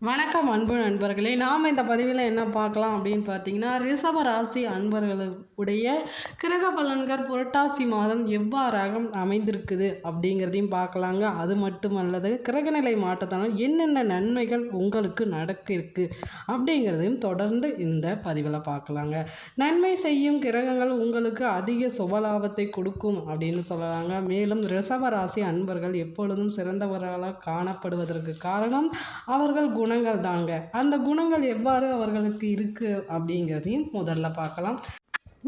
வணக்கம் அன்பு நண்பர்களே. நாம் இந்த பதிவில் என்ன பார்க்கலாம் அப்படின்னு பார்த்தீங்கன்னா ரிஷப ராசி அன்பர்களுடைய கிரக பலன்கள் புரட்டாசி மாதம் எவ்வாறாக அமைந்திருக்குது அப்படிங்கிறதையும் பார்க்கலாங்க. அது மட்டுமல்லது கிரகநிலை மாற்றத்தினால் என்னென்ன நன்மைகள் உங்களுக்கு நடக்க இருக்கு அப்படிங்கிறதையும் தொடர்ந்து இந்த பதிவில் பார்க்கலாங்க. நன்மை செய்யும் கிரகங்கள் உங்களுக்கு அதிக சுபலாபத்தை கொடுக்கும் அப்படின்னு சொல்லலாங்க. மேலும் ரிஷப ராசி அன்பர்கள் எப்பொழுதும் சிறந்தவர்களாக காணப்படுவதற்கு காரணம் அவர்கள் குணங்கள் தாங்க. அந்த குணங்கள் எவ்வாறு அவர்களுக்கு இருக்குது அப்படிங்கிறதையும் முதல்ல பார்க்கலாம்.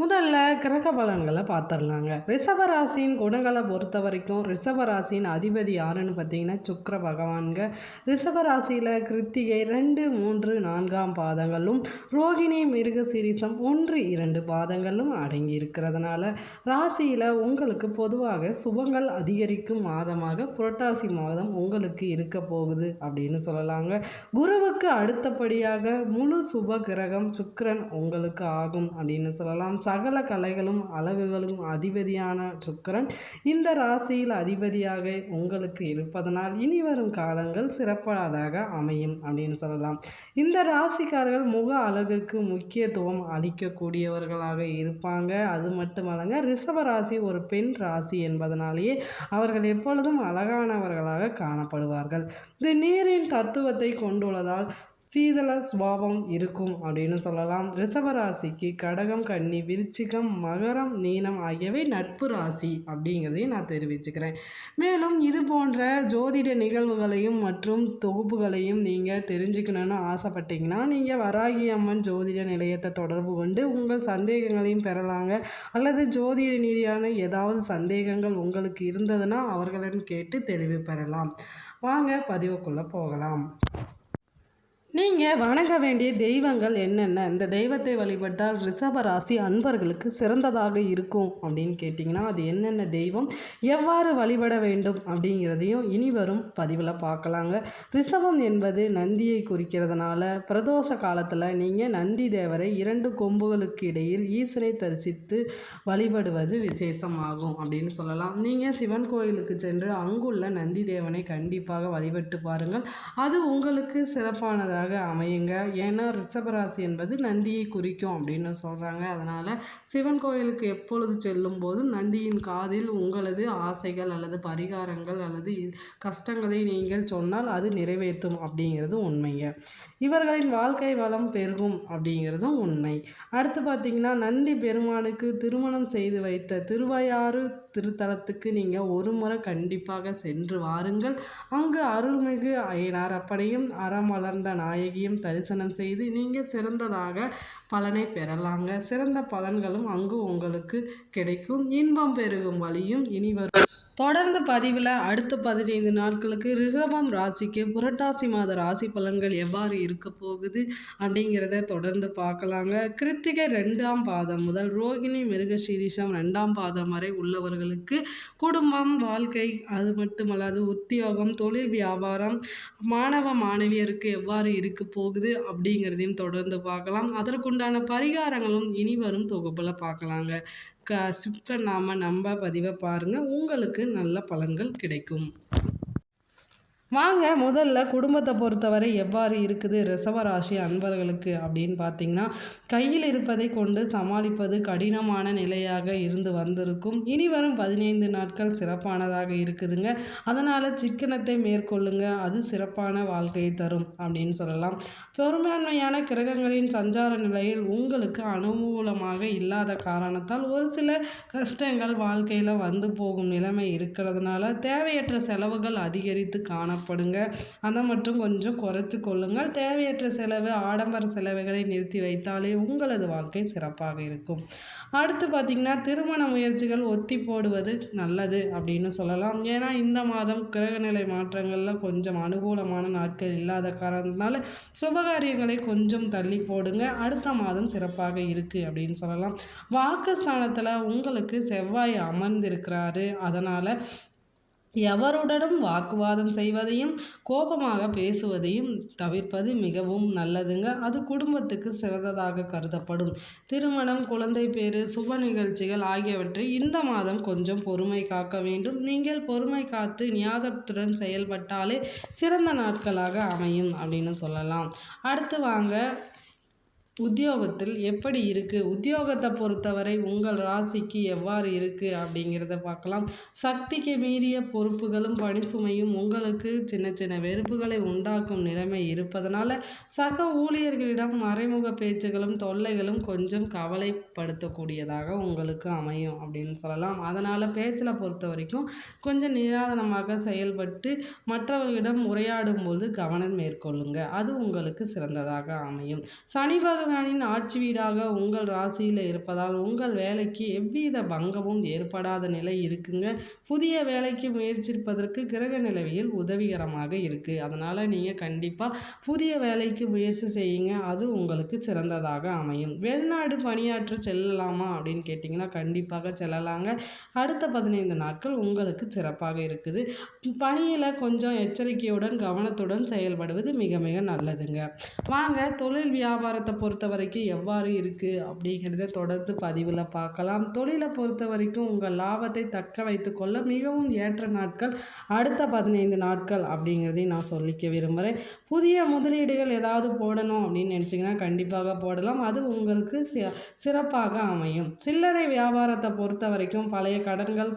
முதல்ல கிரக பலன்களை பார்த்துடலாங்க. ரிஷபராசியின் குணங்களை பொறுத்த வரைக்கும் ரிஷபராசியின் அதிபதி யாருன்னு பார்த்தீங்கன்னா சுக்ர பகவான்க ரிஷபராசியில் கிருத்திகை ரெண்டு மூன்று நான்காம் பாதங்களும் ரோகிணி மிருக சீரிசம் ஒன்று இரண்டு பாதங்களும் அடங்கி இருக்கிறதுனால ராசியில் உங்களுக்கு பொதுவாக சுபங்கள் அதிகரிக்கும் மாதமாக புரட்டாசி மாதம் உங்களுக்கு இருக்க போகுது அப்படின்னு சொல்லலாங்க. குருவுக்கு அடுத்தபடியாக முழு சுப கிரகம் சுக்கரன் உங்களுக்கு ஆகும் அப்படின்னு சொல்லலாம். சகல கலைகளும் அழகுகளும் அதிபதியான சுக்கிரன் இந்த ராசியில் அதிபதியாக உங்களுக்கு இருப்பதனால் இனி வரும் காலங்கள் சிறப்பானதாக அமையும் அப்படின்னு சொல்லலாம். இந்த ராசிக்காரர்கள் முக அழகுக்கு முக்கியத்துவம் அளிக்கக்கூடியவர்களாக இருப்பாங்க. அது மட்டுமல்லங்க ரிஷப ராசி ஒரு பெண் ராசி என்பதனாலேயே அவர்கள் எப்பொழுதும் அழகானவர்களாக காணப்படுவார்கள். இது நீரின் தத்துவத்தை கொண்டுள்ளதால் சீதள சுபாவம் இருக்கும் அப்படின்னு சொல்லலாம். ரிஷபராசிக்கு கடகம் கன்னி விருச்சிகம் மகரம் நீனம் ஆகியவை நட்பு ராசி அப்படிங்கிறதையும் நான் தெரிவிச்சுக்கிறேன். மேலும் இது போன்ற ஜோதிட நிகழ்வுகளையும் மற்றும் தொகுப்புகளையும் நீங்கள் தெரிஞ்சுக்கணுன்னு ஆசைப்பட்டீங்கன்னா நீங்கள் வராகி அம்மன் ஜோதிட நிலையத்தை தொடர்பு கொண்டு உங்கள் சந்தேகங்களையும் பெறலாங்க. அல்லது ஜோதிட ரீதியான ஏதாவது சந்தேகங்கள் உங்களுக்கு இருந்ததுன்னா அவர்களிடம் கேட்டு தெளிவு பெறலாம். வாங்க பதிவுக்குள்ளே போகலாம். நீங்கள் வணங்க வேண்டிய தெய்வங்கள் என்னென்ன? இந்த தெய்வத்தை வழிபட்டால் ரிஷப ராசி அன்பர்களுக்கு சிறந்ததாக இருக்கும் அப்படின்னு கேட்டிங்கன்னா அது என்னென்ன தெய்வம்? எவ்வாறு வழிபட வேண்டும் அப்படிங்கிறதையும் இனி வரும் பதிவில் பார்க்கலாங்க. ரிஷபம் என்பது நந்தியை குறிக்கிறதுனால பிரதோஷ காலத்தில் நீங்கள் நந்தி தேவரை இரண்டு கொம்புகளுக்கு இடையில் ஈசனை தரிசித்து வழிபடுவது விசேஷமாகும் அப்படின்னு சொல்லலாம். நீங்கள் சிவன் கோயிலுக்கு சென்று அங்குள்ள நந்தி தேவனை கண்டிப்பாக வழிபட்டு பாருங்கள். அது உங்களுக்கு சிறப்பானதாக அமையுங்க. ஏன்னா ரிஷபராசி என்பது நந்தியை குறிக்கும் அப்படின்னு சொல்கிறாங்க அதனால் சிவன் கோயிலுக்கு எப்பொழுது செல்லும் போது நந்தியின் காதில் உங்களது ஆசைகள் அல்லது பரிகாரங்கள் அல்லது கஷ்டங்களை நீங்கள் சொன்னால் அது நிறைவேற்றும் அப்படிங்கிறது உண்மைங்க. இவர்களின் வாழ்க்கை வளம் பெருகும் அப்படிங்கிறதும் உண்மை. அடுத்து பார்த்தீங்கன்னா நந்தி பெருமானுக்கு திருமணம் செய்து வைத்த திருவையாறு திருத்தலத்துக்கு நீங்கள் ஒரு முறை கண்டிப்பாக சென்று வாருங்கள். அங்கு அருள்மிகு அய்யனார் அப்பனையும் அறமலர்ந்த நாயகியும் தரிசனம் செய்து நீங்கள் சிறந்ததாக பலனை பெறலாங்க. சிறந்த பலன்களும் அங்கு உங்களுக்கு கிடைக்கும். இன்பம் பெருகும் வழியும் இனி வரும் தொடர்ந்து பதிவில் அடுத்த பதினைந்து நாட்களுக்கு ரிஷபம் ராசிக்கு புரட்டாசி மாத ராசி பலன்கள் எவ்வாறு இருக்க போகுது அப்படிங்கிறத தொடர்ந்து பார்க்கலாங்க. கிருத்திகை ரெண்டாம் பாதம் முதல் ரோகிணி மிருகசீரிஷம் ரெண்டாம் பாதம் வரை உள்ளவர்களுக்கு குடும்பம் வாழ்க்கை அது மட்டுமல்லாது உத்தியோகம் தொழில் வியாபாரம் மாணவ மாணவியருக்கு எவ்வாறு இருக்க போகுது அப்படிங்கிறதையும் தொடர்ந்து பார்க்கலாம். அதற்குண்டான பரிகாரங்களும் இனி வரும் தொகுப்பில் பார்க்கலாங்க. க ஸ்கிப் பண்ணாமல் நம்ம பதிவை பாருங்கள் உங்களுக்கு நல்ல பலன்கள் கிடைக்கும். வாங்க முதல்ல குடும்பத்தை பொறுத்தவரை எவ்வாறு இருக்குது ரிசவராசி அன்பர்களுக்கு அப்படின்னு பார்த்தீங்கன்னா கையில் இருப்பதை கொண்டு சமாளிப்பது கடினமான நிலையாக இருந்து வந்திருக்கும். இனி வரும் பதினைந்து நாட்கள் சிறப்பானதாக இருக்குதுங்க. அதனால் சிக்கனத்தை மேற்கொள்ளுங்க அது சிறப்பான வாழ்க்கையை தரும் அப்படின்னு சொல்லலாம். பெரும்பான்மையான கிரகங்களின் சஞ்சார நிலையில் உங்களுக்கு அனுகூலமாக இல்லாத காரணத்தால் ஒரு சில கஷ்டங்கள் வாழ்க்கையில் வந்து போகும் நிலைமை இருக்கிறதுனால தேவையற்ற செலவுகள் அதிகரித்து சாப்பிடுங்க. அதை மட்டும் கொஞ்சம் குறைச்சு கொள்ளுங்கள். தேவையற்ற செலவு ஆடம்பர செலவுகளை நிறுத்தி வைத்தாலே உங்களது வாழ்க்கை சிறப்பாக இருக்கும். அடுத்து பார்த்திங்கன்னா திருமண முயற்சிகள் ஒத்தி போடுவது நல்லது அப்படின்னு சொல்லலாம். ஏன்னா இந்த மாதம் கிரகநிலை மாற்றங்களில் கொஞ்சம் அனுகூலமான நாட்கள் இல்லாத காரணத்தினால சுபகாரியங்களை கொஞ்சம் தள்ளி போடுங்க. அடுத்த மாதம் சிறப்பாக இருக்குது அப்படின்னு சொல்லலாம். வாக்குஸ்தானத்தில் உங்களுக்கு செவ்வாய் அமர்ந்திருக்கிறாரு. அதனால் எவருடனும் வாக்குவாதம் செய்வதையும் கோபமாக பேசுவதையும் தவிர்ப்பது மிகவும் நல்லதுங்க. அது குடும்பத்துக்கு சிறந்ததாக கருதப்படும். திருமணம் குழந்தை பேறு சுப நிகழ்ச்சிகள் ஆகியவற்றை இந்த மாதம் கொஞ்சம் பொறுமை காக்க வேண்டும். நீங்கள் பொறுமை காத்து ஞாபகத்துடன் செயல்பட்டாலே சிறந்த நாட்களாக அமையும் அப்படின்னு சொல்லலாம். அடுத்து வாங்க உத்தியோகத்தில் எப்படி இருக்குது உத்தியோகத்தை பொறுத்தவரை உங்கள் ராசிக்கு எவ்வாறு இருக்குது அப்படிங்கிறத பார்க்கலாம். சக்திக்கு மீறிய பொறுப்புகளும் பணி சுமையும் உங்களுக்கு சின்ன சின்ன வெறுப்புகளை உண்டாக்கும் நிலைமை இருப்பதனால சக ஊழியர்களிடம் மறைமுக பேச்சுகளும் தொல்லைகளும் கொஞ்சம் கவலைப்படுத்தக்கூடியதாக உங்களுக்கு அமையும் அப்படின்னு சொல்லலாம். அதனால் பேச்சில் பொறுத்த வரைக்கும் கொஞ்சம் நிதானமாக செயல்பட்டு மற்றவர்களிடம் உரையாடும் போது கவனம் மேற்கொள்ளுங்க. அது உங்களுக்கு சிறந்ததாக அமையும். சனி பகவானின் ஆட்சி வீடாக உங்கள் ராசியில் இருப்பதால் உங்கள் வேலைக்கு எவ்வித பங்கமும் ஏற்படாத நிலை இருக்குங்க. புதிய வேலைக்கு முயற்சிப்பதற்கு கிரக நிலவியல் உதவிகரமாக இருக்குது அதனால் நீங்கள் கண்டிப்பாக புதிய வேலைக்கு முயற்சி செய்யுங்க. அது உங்களுக்கு சிறந்ததாக அமையும். வெளிநாடு பணியாற்ற செல்லலாமா அப்படின்னு கேட்டிங்கன்னா கண்டிப்பாக செல்லலாங்க. அடுத்த பதினைந்து நாட்கள் உங்களுக்கு சிறப்பாக இருக்குது. பணியில் கொஞ்சம் எச்சரிக்கையுடன் கவனத்துடன் செயல்படுவது மிக மிக நல்லதுங்க. வாங்க தொழில் வியாபாரத்தை பொறுத்த பொறுத்த வரைக்கும் எவ்வாறு இருக்குது அப்படிங்கிறத தொடர்ந்து பதிவில் பார்க்கலாம். தொழிலை பொறுத்த வரைக்கும் உங்கள் லாபத்தை தக்க வைத்துக்கொள்ள மிகவும் ஏற்ற நாட்கள் அடுத்த பதினைந்து நாட்கள் அப்படிங்கிறதையும் நான் சொல்லிக்க விரும்புகிறேன் புதிய முதலீடுகள் ஏதாவது போடணும் அப்படின்னு நினச்சிங்கன்னா கண்டிப்பாக போடலாம். அது உங்களுக்கு சி சிறப்பாக அமையும். சில்லறை வியாபாரத்தை பொறுத்த வரைக்கும் பழைய கடன்கள்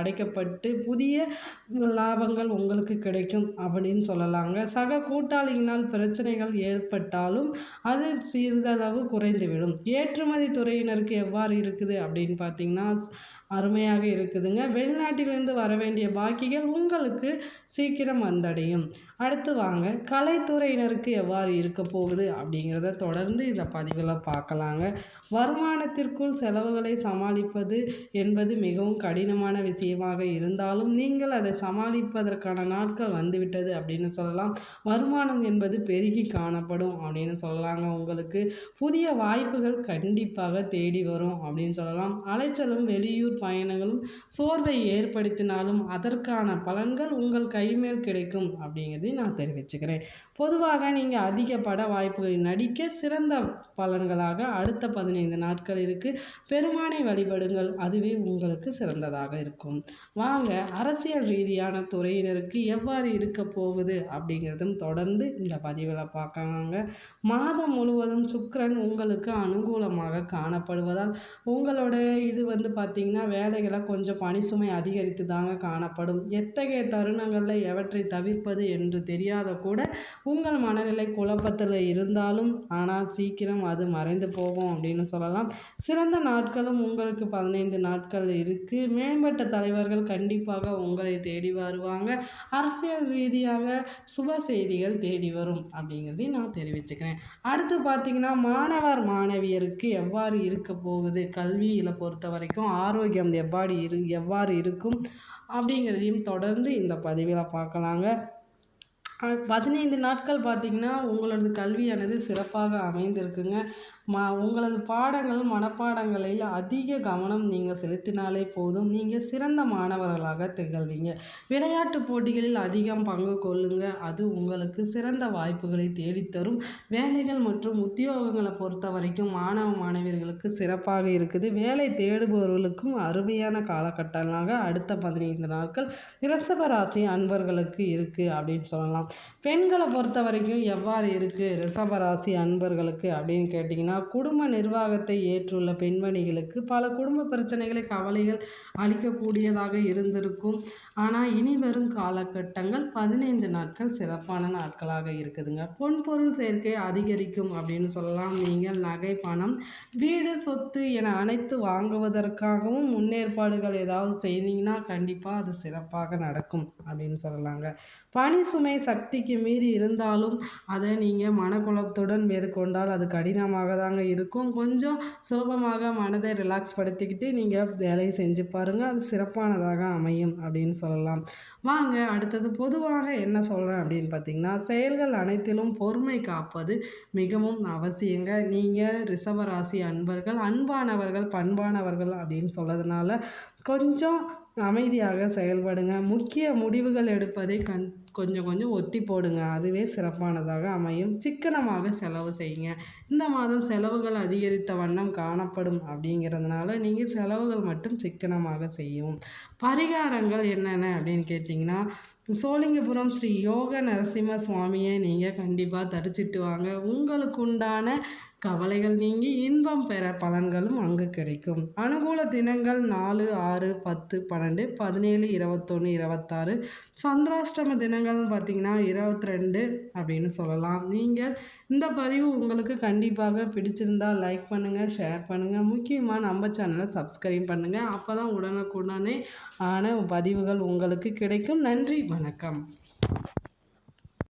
அடைக்கப்பட்டு புதிய லாபங்கள் உங்களுக்கு கிடைக்கும் அப்படின்னு சொல்லலாங்க. சக கூட்டாளியினால் பிரச்சனைகள் ஏற்பட்டாலும் அது சிறிதளவு குறைந்துவிடும் ஏற்றுமதி துறையினருக்கு எவ்வாறு இருக்குது அப்படின்னு பார்த்தீங்கன்னா அருமையாக இருக்குதுங்க. வெளிநாட்டிலிருந்து வர வேண்டிய பாக்கிகள் உங்களுக்கு சீக்கிரம் வந்தடையும். அடுத்து வாங்க கலைத்துறையினருக்கு எவ்வாறு இருக்க போகுது அப்படிங்கிறத தொடர்ந்து இந்த பதிவில் பார்க்கலாங்க. வருமானத்திற்குள் செலவுகளை சமாளிப்பது என்பது மிகவும் கடினமான விஷயமாக இருந்தாலும் நீங்கள் அதை சமாளிப்பதற்கான நாட்கள் வந்துவிட்டது அப்படின்னு சொல்லலாம். வருமானம் என்பது பெருகி காணப்படும் அப்படின்னு சொல்லலாங்க. உங்களுக்கு புதிய வாய்ப்புகள் கண்டிப்பாக தேடி வரும் அப்படின்னு சொல்லலாம். அலைச்சலும் வெளியூர் பயணங்களும் சோர்வை ஏற்படுத்தினாலும் அதற்கான பலன்கள் உங்கள் கைமேல் கிடைக்கும் அப்படிங்கிறதையும் நான் தெரிவிச்சுக்கிறேன். பொதுவாக நீங்கள் அதிக பட வாய்ப்புகளில் நடிக்க சிறந்த பலன்களாக அடுத்த பதினைந்து நாட்கள் இருக்குது பெருமானை வழிபடுங்கள் அதுவே உங்களுக்கு சிறந்ததாக இருக்கும். வாங்க அரசியல் ரீதியான துறையினருக்கு எவ்வாறு இருக்க போகுது அப்படிங்கிறதும் தொடர்ந்து இந்த பதிவில் பார்க்கலாங்க. மாதம் முழுவதும் சுக்கரன் உங்களுக்கு அனுகூலமாக காணப்படுவதால் உங்களோட இது வந்து பார்த்திங்கன்னா வேலைகளை கொஞ்சம் பணிசுமை அதிகரித்து தாங்க காணப்படும். எத்தகைய தருணங்களில் எவற்றை தவிர்ப்பது என்று தெரியாத கூட உங்கள் மனநிலை குழப்பத்தில் இருந்தாலும் ஆனால் சீக்கிரம் அது மறைந்து போகும் அப்படின்னு சொல்லலாம். சிறந்த நாட்களும் உங்களுக்கு பதினைந்து நாட்கள் இருக்குது மேம்பட்ட தலைவர்கள் கண்டிப்பாக உங்களை தேடி வருவாங்க. அரசியல் ரீதியாக சுப செய்திகள் தேடி வரும் அப்படிங்கிறதையும் நான் தெரிவிச்சுக்கிறேன். அடுத்து பார்த்தீங்கன்னா மாணவர் மாணவியருக்கு எவ்வாறு இருக்க போகுது? கல்வியில் பொறுத்த வரைக்கும் ஆரோக்கியம் எவ்வாறு இரு எவ்வாறு இருக்கும் அப்படிங்கிறதையும் தொடர்ந்து இந்த பதிவில் பார்க்கலாங்க. பதினைந்து நாட்கள் பார்த்திங்கன்னா உங்களது கல்வியானது சிறப்பாக அமைந்திருக்குங்க. மா உங்களது பாடங்கள் மனப்பாடங்களில் அதிக கவனம் நீங்கள் செலுத்தினாலே போதும். நீங்கள் சிறந்த மாணவர்களாக திகழ்வீங்க. விளையாட்டு போட்டிகளில் அதிகம் பங்கு கொள்ளுங்க. அது உங்களுக்கு சிறந்த வாய்ப்புகளை தேடித்தரும். வேலைகள் மற்றும் உத்தியோகங்களை பொறுத்த வரைக்கும் மாணவ மாணவியர்களுக்கு சிறப்பாக இருக்குது. வேலை தேடுபவர்களுக்கும் அருமையான காலகட்டங்களாக அடுத்த பதினைந்து நாட்கள். ரிஷபராசி அன்பர்களுக்கு இருக்குது அப்படின்னு சொல்லலாம். பெண்களை பொறுத்த வரைக்கும் எவ்வாறு இருக்குது ரிஷபராசி அன்பர்களுக்கு அப்படின்னு கேட்டிங்கன்னா குடும்ப நிர்வாகத்தை ஏற்றுள்ள பெண்மணிகளுக்கு பல குடும்ப பிரச்சனைகளை கவலைகள் அளிக்கக்கூடியதாக இருந்திருக்கும். ஆனால் இனி வரும் காலகட்டங்கள் பதினைந்து நாட்கள் சிறப்பான நாட்களாக இருக்குதுங்க. பொன்பொருள் சேர்க்கை அதிகரிக்கும் அப்படின்னு சொல்லலாம். நீங்கள் நகை பணம் வீடு சொத்து என அனைத்து வாங்குவதற்காகவும் முன்னேற்பாடுகள் ஏதாவது செய்தீங்கன்னா கண்டிப்பாக அது சிறப்பாக நடக்கும் அப்படின்னு சொல்லலாங்க. பணி சுமை சக்திக்கு மீறி இருந்தாலும் அதை நீங்கள் மனக்குழப்பத்துடன் மேற்கொண்டால் அது கடினமாக தாங்க இருக்கும். கொஞ்சம் சுலபமாக மனதை ரிலாக்ஸ் படுத்திக்கிட்டு நீங்கள் வேலையை செஞ்சு பாருங்கள் அது சிறப்பானதாக அமையும் அப்படின்னு சொல்லலாம். வாங்க அடுத்தது பொதுவாக என்ன சொல்கிறேன் அப்படின்னு பார்த்தீங்கன்னா செயல்கள் அனைத்திலும் பொறுமை காப்பது மிகவும் அவசியங்க. நீங்கள் ரிஷபராசி அன்பர்கள் அன்பானவர்கள் பண்பானவர்கள் அப்படின்னு சொல்லதுனால கொஞ்சம் அமைதியாக செயல்படுங்க. முக்கிய முடிவுகள் எடுப்பதை கண் கொஞ்சம் கொஞ்சம் ஒத்தி போடுங்க. அதுவே சிறப்பானதாக அமையும். சிக்கனமாக செலவு செய்யுங்க. இந்த மாதம் செலவுகள் அதிகரித்த வண்ணம் காணப்படும் அப்படிங்கிறதுனால நீங்கள் செலவுகள் மட்டும் சிக்கனமாக செய்யும். பரிகாரங்கள் என்னென்ன அப்படின்னு கேட்டிங்கன்னா சோழிங்கபுரம் ஸ்ரீ யோக நரசிம்ம சுவாமியை நீங்கள் கண்டிப்பாக தரிச்சிட்டு வாங்க. உங்களுக்கு உண்டான கவலைகள் நீங்கி இன்பம் பெற பலன்களும் அங்கு கிடைக்கும். அனுகூல தினங்கள் நாலு ஆறு பத்து பன்னெண்டு பதினேழு இருபத்தொன்று இருபத்தாறு. சந்திராஷ்டம தினங்கள்னு பார்த்தீங்கன்னா இருபத்தி ரெண்டு அப்படின்னு சொல்லலாம். நீங்கள் இந்த பதிவு உங்களுக்கு கண்டிப்பாக பிடிச்சிருந்தால் லைக் பண்ணுங்கள் ஷேர் பண்ணுங்கள் முக்கியமாக நம்ம சேனலை சப்ஸ்கிரைப் பண்ணுங்கள் அப்போ தான் உடனுக்குடனே ஆன பதிவுகள் உங்களுக்கு கிடைக்கும். நன்றி வணக்கம்.